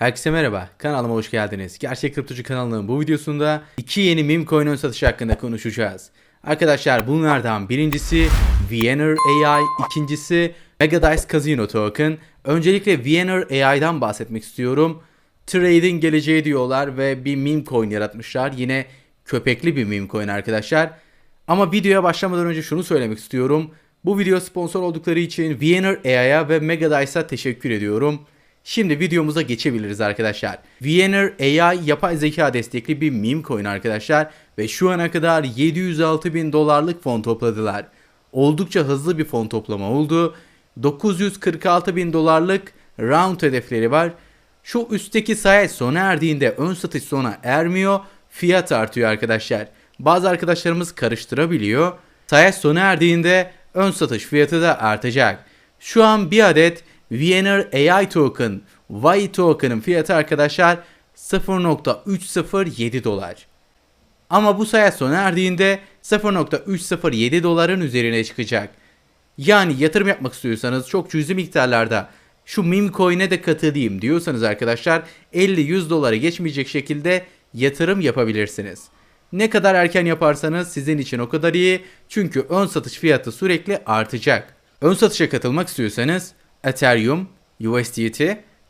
Herkese merhaba, kanalıma hoş geldiniz. Gerçek Kriptocu kanalının bu videosunda iki yeni meme coin ön satışı hakkında konuşacağız. Arkadaşlar bunlardan birincisi Vienner AI, ikincisi Megadice Casino Token. Öncelikle Vienner AI'dan bahsetmek istiyorum. Trade'in geleceği diyorlar ve bir meme coin yaratmışlar. Yine köpekli bir meme coin arkadaşlar. Ama videoya başlamadan önce şunu söylemek istiyorum. Bu video sponsor oldukları için Vienner AI'ya ve Megadice'a teşekkür ediyorum. Şimdi videomuza geçebiliriz arkadaşlar. Vienner AI yapay zeka destekli bir meme coin arkadaşlar ve şu ana kadar 706 bin dolarlık fon topladılar. Oldukça hızlı bir fon toplama oldu. 946 bin dolarlık round hedefleri var. Şu üstteki sayı sona erdiğinde ön satış sona ermiyor, fiyat artıyor arkadaşlar. Bazı arkadaşlarımız karıştırabiliyor. Sayı sona erdiğinde ön satış fiyatı da artacak. Şu an bir adet Vienner AI token, Y token'ın fiyatı arkadaşlar 0.307 dolar. Ama bu sayı sona erdiğinde 0.307 doların üzerine çıkacak. Yani yatırım yapmak istiyorsanız çok cüzi miktarlarda şu meme coin'e de katılayım diyorsanız arkadaşlar 50-100 dolara geçmeyecek şekilde yatırım yapabilirsiniz. Ne kadar erken yaparsanız sizin için o kadar iyi çünkü ön satış fiyatı sürekli artacak. Ön satışa katılmak istiyorsanız Ethereum, USDT,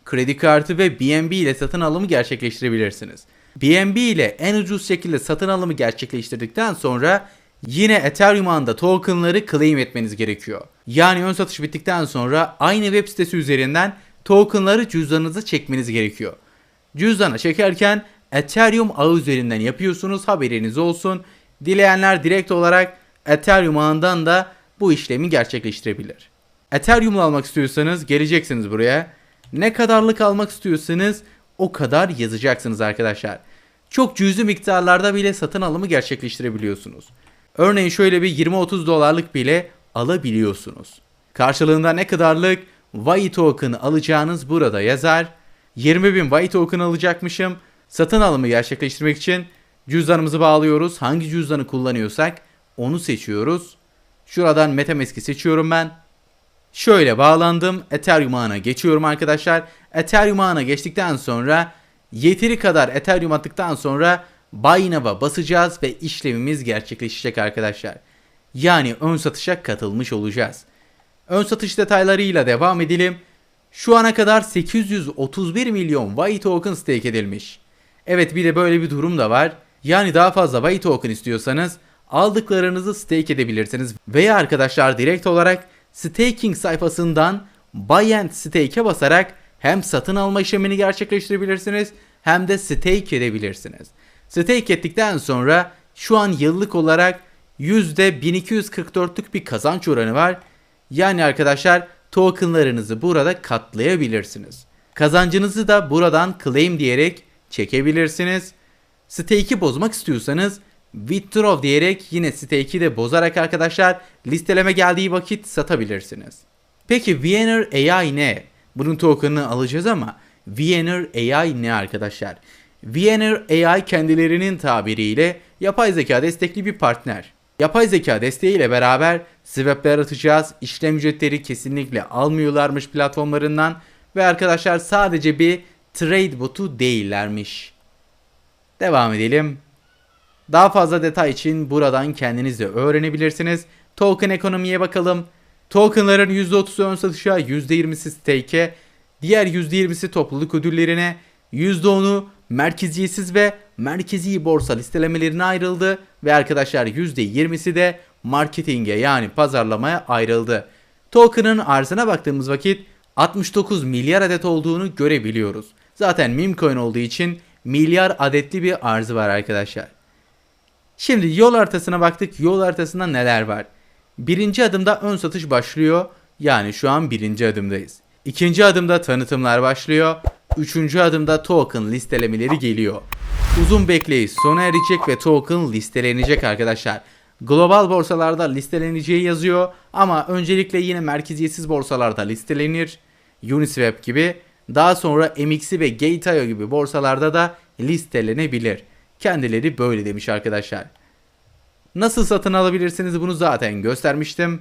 kredi kartı ve BNB ile satın alımı gerçekleştirebilirsiniz. BNB ile en ucuz şekilde satın alımı gerçekleştirdikten sonra yine Ethereum ağında tokenları claim etmeniz gerekiyor. Yani ön satış bittikten sonra aynı web sitesi üzerinden tokenları cüzdanınıza çekmeniz gerekiyor. Cüzdana çekerken Ethereum ağı üzerinden yapıyorsunuz haberiniz olsun. Dileyenler direkt olarak Ethereum ağından da bu işlemi gerçekleştirebilir. Ethereum'la almak istiyorsanız geleceksiniz buraya. Ne kadarlık almak istiyorsanız o kadar yazacaksınız arkadaşlar. Çok cüzi miktarlarda bile satın alımı gerçekleştirebiliyorsunuz. Örneğin şöyle bir 20-30 dolarlık bile alabiliyorsunuz. Karşılığında ne kadarlık Y token alacağınız burada yazar. 20.000 Y token alacakmışım. Satın alımı gerçekleştirmek için cüzdanımızı bağlıyoruz. Hangi cüzdanı kullanıyorsak onu seçiyoruz. Şuradan MetaMask'i seçiyorum ben. Şöyle bağlandım. Ethereum ağına geçiyorum arkadaşlar. Ethereum ağına geçtikten sonra yeteri kadar Ethereum attıktan sonra Buy basacağız ve işlemimiz gerçekleşecek arkadaşlar. Yani ön satışa katılmış olacağız. Ön satış detaylarıyla devam edelim. Şu ana kadar 831 milyon Y token stake edilmiş. Evet bir de böyle bir durum da var. Yani daha fazla Y token istiyorsanız aldıklarınızı stake edebilirsiniz. Veya arkadaşlar direkt olarak staking sayfasından Buy and Stake'e basarak hem satın alma işlemini gerçekleştirebilirsiniz hem de stake edebilirsiniz. Stake ettikten sonra şu an yıllık olarak %1244'lük bir kazanç oranı var. Yani arkadaşlar tokenlarınızı burada katlayabilirsiniz. Kazancınızı da buradan claim diyerek çekebilirsiniz. Stake'i bozmak istiyorsanız withdraw diyerek yine stake'i de bozarak arkadaşlar listeleme geldiği vakit satabilirsiniz. Peki Vienner AI ne? Bunun token'ını alacağız ama Vienner AI ne arkadaşlar? Vienner AI kendilerinin tabiriyle yapay zeka destekli bir partner. Yapay zeka desteğiyle beraber swap'ler atacağız. İşlem ücretleri kesinlikle almıyorlarmış platformlarından ve arkadaşlar sadece bir trade botu değillermiş. Devam edelim. Daha fazla detay için buradan kendiniz de öğrenebilirsiniz. Token ekonomiye bakalım. Tokenların %30'u ön satışa, %20'si stake'e, diğer %20'si topluluk ödüllerine, %10'u merkeziyetsiz ve merkezi borsa listelemelerine ayrıldı ve arkadaşlar %20'si de marketinge yani pazarlamaya ayrıldı. Token'ın arzına baktığımız vakit 69 milyar adet olduğunu görebiliyoruz. Zaten meme coin olduğu için milyar adetli bir arzı var arkadaşlar. Şimdi yol haritasına baktık. Yol haritasında neler var? Birinci adımda ön satış başlıyor. Yani şu an birinci adımdayız. İkinci adımda tanıtımlar başlıyor. Üçüncü adımda token listelemeleri geliyor. Uzun bekleyiş sona erecek ve token listelenecek arkadaşlar. Global borsalarda listeleneceği yazıyor ama öncelikle yine merkeziyetsiz borsalarda listelenir. Uniswap gibi. Daha sonra MX'i ve Gate.io gibi borsalarda da listelenebilir. Kendileri böyle demiş arkadaşlar. Nasıl satın alabilirsiniz bunu zaten göstermiştim.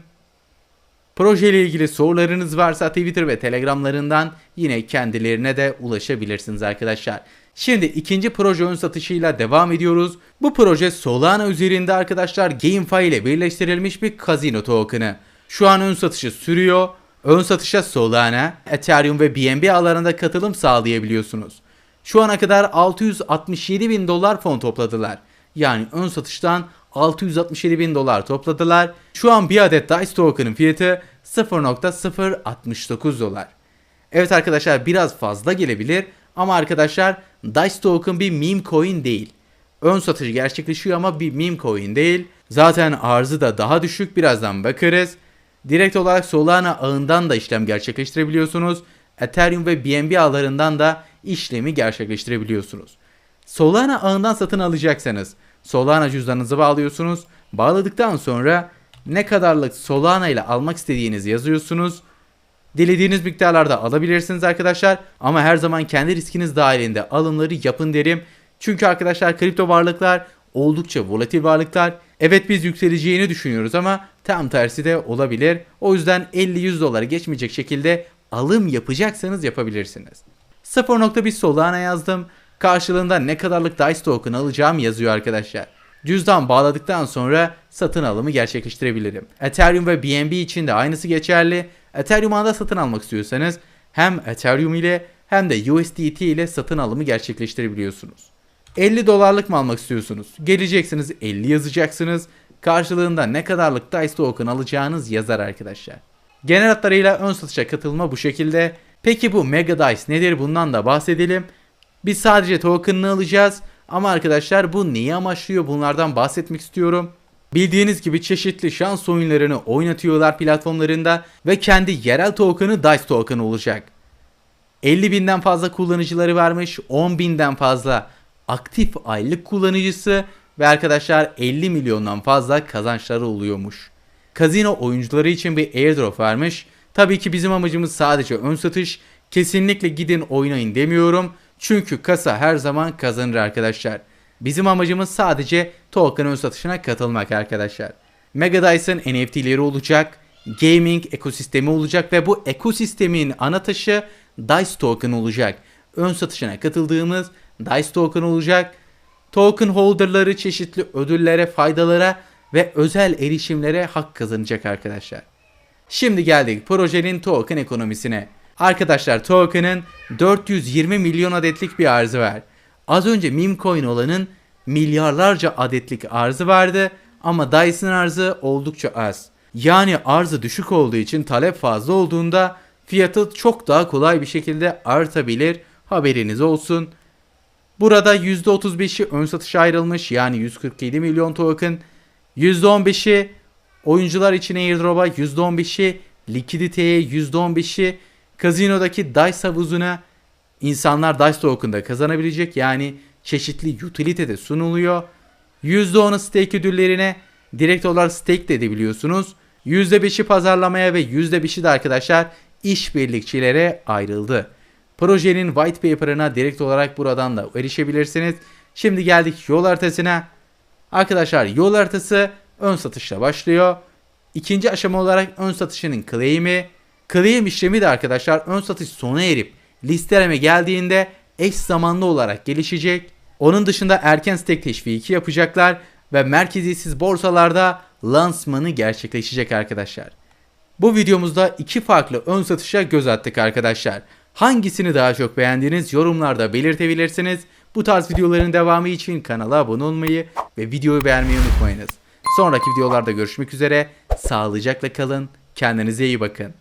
Proje ile ilgili sorularınız varsa Twitter ve Telegramlarından yine kendilerine de ulaşabilirsiniz arkadaşlar. Şimdi ikinci proje ön satışıyla devam ediyoruz. Bu proje Solana üzerinde arkadaşlar GameFi ile birleştirilmiş bir kazino token'ı. Şu an ön satışı sürüyor. Ön satışa Solana, Ethereum ve BNB ağlarında katılım sağlayabiliyorsunuz. Şu ana kadar 667 bin dolar fon topladılar. Yani ön satıştan 667 bin dolar topladılar. Şu an bir adet DICE token'ın fiyatı 0.069 dolar. Evet arkadaşlar biraz fazla gelebilir ama arkadaşlar DICE token bir meme coin değil. Ön satışı gerçekleşiyor ama bir meme coin değil. Zaten arzı da daha düşük birazdan bakarız. Direkt olarak Solana ağından da işlem gerçekleştirebiliyorsunuz. Ethereum ve BNB ağlarından da işlemi gerçekleştirebiliyorsunuz. Solana ağından satın alacaksanız Solana cüzdanınızı bağlıyorsunuz. Bağladıktan sonra ne kadarlık Solana ile almak istediğinizi yazıyorsunuz. Dilediğiniz miktarlarda alabilirsiniz arkadaşlar ama her zaman kendi riskiniz dahilinde alımları yapın derim. Çünkü arkadaşlar kripto varlıklar oldukça volatil varlıklar. Evet biz yükseleceğini düşünüyoruz ama tam tersi de olabilir. O yüzden 50-100 doları geçmeyecek şekilde alım yapacaksanız yapabilirsiniz. 0.1 Solana yazdım. Karşılığında ne kadarlık DICE token alacağım yazıyor arkadaşlar. Cüzdan bağladıktan sonra satın alımı gerçekleştirebilirim. Ethereum ve BNB için de aynısı geçerli. Ethereum ağında satın almak istiyorsanız hem Ethereum ile hem de USDT ile satın alımı gerçekleştirebiliyorsunuz. 50 dolarlık mı almak istiyorsunuz? Geleceksiniz 50 yazacaksınız. Karşılığında ne kadarlık DICE token alacağınız yazar arkadaşlar. Genel hatlarıyla ön satışa katılma bu şekilde. Peki bu Mega Dice nedir bundan da bahsedelim. Biz sadece token'ını alacağız. Ama arkadaşlar bu neyi amaçlıyor bunlardan bahsetmek istiyorum. Bildiğiniz gibi çeşitli şans oyunlarını oynatıyorlar platformlarında ve kendi yerel token'ı DICE token olacak. 50 binden fazla kullanıcıları varmış, 10 binden fazla aktif aylık kullanıcısı ve arkadaşlar 50 milyondan fazla kazançları oluyormuş. Kazino oyuncuları için bir airdrop vermiş. Tabii ki bizim amacımız sadece ön satış. Kesinlikle gidin oynayın demiyorum. Çünkü kasa her zaman kazanır arkadaşlar. Bizim amacımız sadece token ön satışına katılmak arkadaşlar. Megadice'ın NFT'leri olacak, gaming ekosistemi olacak ve bu ekosistemin ana taşı DICE token olacak. Ön satışına katıldığımız DICE token olacak. Token holderları çeşitli ödüllere, faydalara ve özel erişimlere hak kazanacak arkadaşlar. Şimdi geldik projenin token ekonomisine. Arkadaşlar token'ın 420 milyon adetlik bir arzı var. Az önce meme coin olanın milyarlarca adetlik arzı vardı ama Dyson arzı oldukça az. Yani arzı düşük olduğu için talep fazla olduğunda fiyatı çok daha kolay bir şekilde artabilir. Haberiniz olsun. Burada %35'i ön satışa ayrılmış yani 147 milyon token. %15'i oyuncular için airdrop'a, %15'i likiditeye, %15'i kazinodaki DICE havuzuna insanlar DICE token'da kazanabilecek yani çeşitli utility de sunuluyor. %10'u stake ödüllerine direkt olarak stake de edebiliyorsunuz. %5'i pazarlamaya ve %5'i de arkadaşlar işbirlikçilere ayrıldı. Projenin white paper'ına direkt olarak buradan da erişebilirsiniz. Şimdi geldik yol haritasına. Arkadaşlar yol haritası ön satışla başlıyor. İkinci aşama olarak ön satışının claim'i. Claim işlemi de arkadaşlar ön satış sona erip listeleme geldiğinde eş zamanlı olarak gelişecek. Onun dışında erken stake teşviki yapacaklar ve merkeziyetsiz borsalarda lansmanı gerçekleşecek arkadaşlar. Bu videomuzda iki farklı ön satışa göz attık arkadaşlar. Hangisini daha çok beğendiğiniz yorumlarda belirtebilirsiniz. Bu tarz videoların devamı için kanala abone olmayı ve videoyu beğenmeyi unutmayınız. Sonraki videolarda görüşmek üzere. Sağlıcakla kalın. Kendinize iyi bakın.